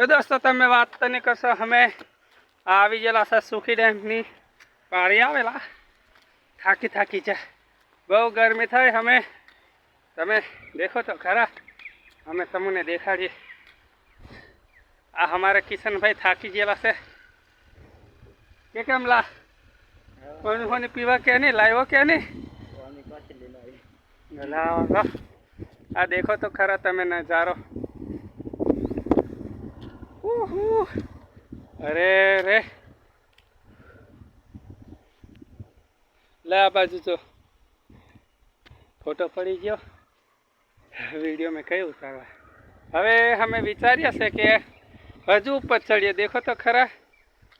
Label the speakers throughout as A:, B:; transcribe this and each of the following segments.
A: તો દોસ્તો તમે વાત તો નહીં કરશો. અમે આવી ગયેલા છે સુખી ડેમની પાણી આવેલા. થાકી થાકી છે. બહુ ગરમી થઈ અમે. તમે દેખો તો ખરા. અમે તમને દેખાડીએ. આ અમારા કિશનભાઈ થાકી ગયેલા છે. કે કેમ લા? પાણી પાણી પીવા કે નહીં? લાવ્યો કે નહીં? આ દેખો તો ખરા તમે નજારો. અરે રે લે આ બાજુ જો. ફોટો પડી ગયો. વીડિયો મેં કઈ ઉતારવા? હવે અમે વિચાર્યા છે કે હજુ ઉપર ચડીએ. દેખો તો ખરા.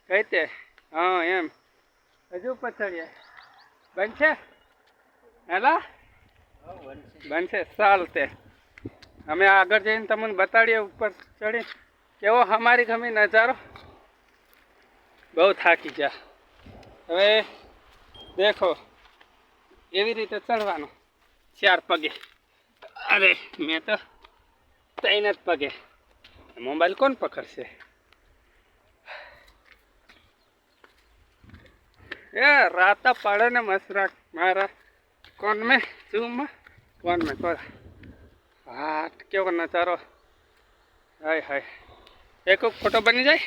A: કઈ તે? હા, એમ. હજુ ઉપર ચડીએ. બનશે? હેલા? બનશે. ચાલતે અમે આગળ જઈને તમને બતાડીએ ઉપર ચડી કેવો અમારી ગમી નજારો? બહુ થાકી ગયા હવે દેખો, એવી રીતે ચડવાનું. ચાર પગે. અરે, મેં તો ત્રણ જ પગે. મોબાઈલ કોણ પકડશે? એ, રાતા પડે ને મસરા મારા કોણ મેં શું માં કોણ મેં કોણ હા કેવો નજારો. હાય હાય. એક ફોટો બની જાય?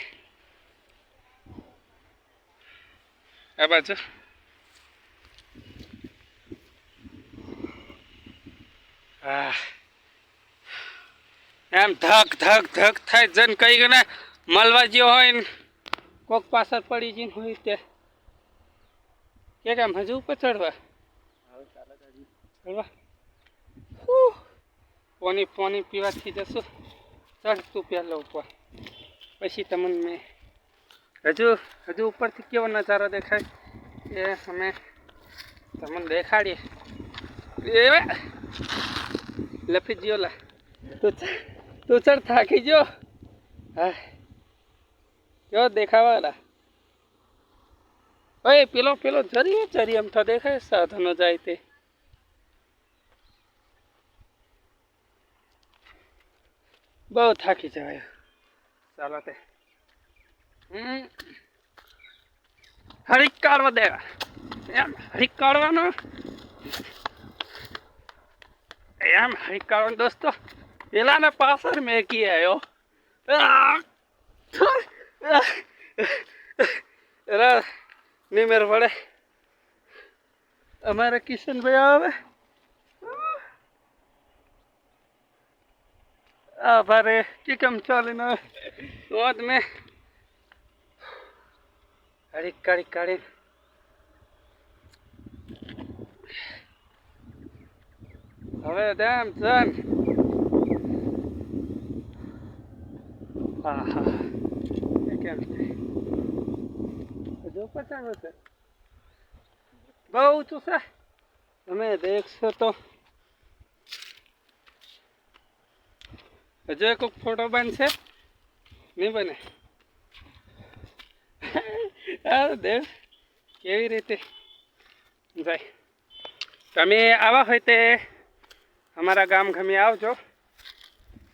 A: આ બાજુ. હા એમ ધક ધક ધક થાય જન કઈ ગણે મળવા જ્યો હોય ને કોક પાછળ પડી જઈને હોય તે. કે કેમ હજુ ઉપર ચડવા? ચડવા? પોની પાણી પીવાથી જશું. ચડતું પહેલો ઉપર. પછી તમને હજુ હજુ ઉપરથી કેવો નજારો દેખાય? એ અમે તમને દેખાડીએ. એ લફી ગયો લા, તું તું થાકી ગયો હા કેવો દેખાવાલા ઓય, પેલો પેલો જરી જરી એમ તો દેખાય, સાધનો જાય તે. બહુ થાકી જવાય. ચાલો તે. હરીક કાઢવા દેવા એમ હરીક કાઢવાનો? એમ હરીક કાઢવાનો દોસ્તો. પેલાને પાછળ મેકી આવ્યો નિમેર પડે અમારે કિશનભાઈ આવે? આ ભારે કે કેમ ચાલીને વાદ મેં હરીક કાઢી કાઢી હવે ડેમ ચન હા હા કેમ હજુ પચાસ બહુ ઊંચું છે તમે દેખશો તો હજુ એક ફોટો બનશે? નહીં બને. દેવ. કેવી રીતે? જાય. તમે આવા હોય તે અમારા ગામ ગમે આવજો.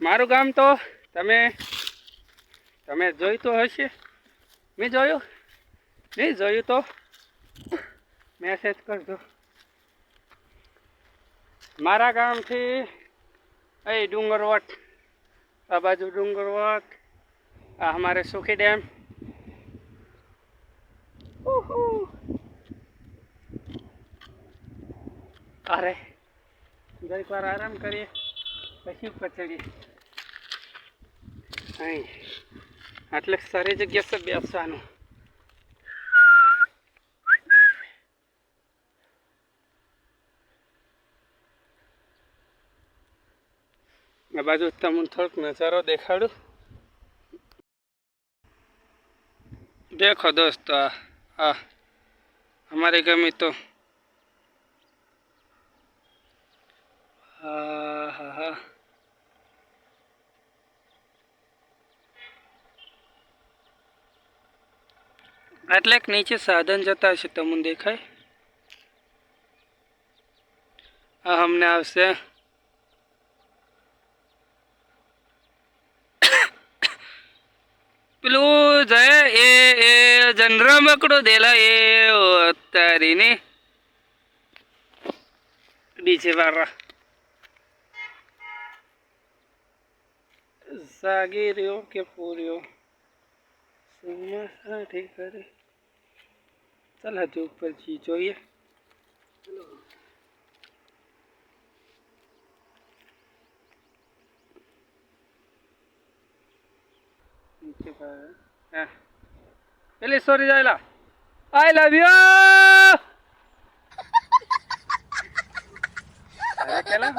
A: મારું ગામ તો તમે તમે જોયું તો હશે. મેં જોયું. નહીં જોયું તો મેસેજ કરજો. મારા ગામથી, એ ડુંગરવટ. આ બાજુ ડુંગરવટ આ અમારે સુખી ડેમ. અરે, દરેક વાર આરામ કરીએ, પછી ઉપર ચડીએ. અહીં, આટલે સારી જગ્યા છે બેસવાનું. આ બાજુ તમને થોડોક નજારો દેખાડું. દેખો દોસ્તો, આ આ, અમારી ગમી તો. હા હા. હા એટલે નીચે સાધન જતા હશે, તમને દેખાય? આ અમને આવશે. પેલું જય એ એ જનરમકડું દેલા, એ તારીને બીજે વાળા જાગી રહ્યો કે પૂર્યો સાથે કરે. ચાલ હજુ ઉપર જી જોઈએ. નીચે પર હા પેલી સોરી જાયલા આઈ લવ યુ અરે કેલા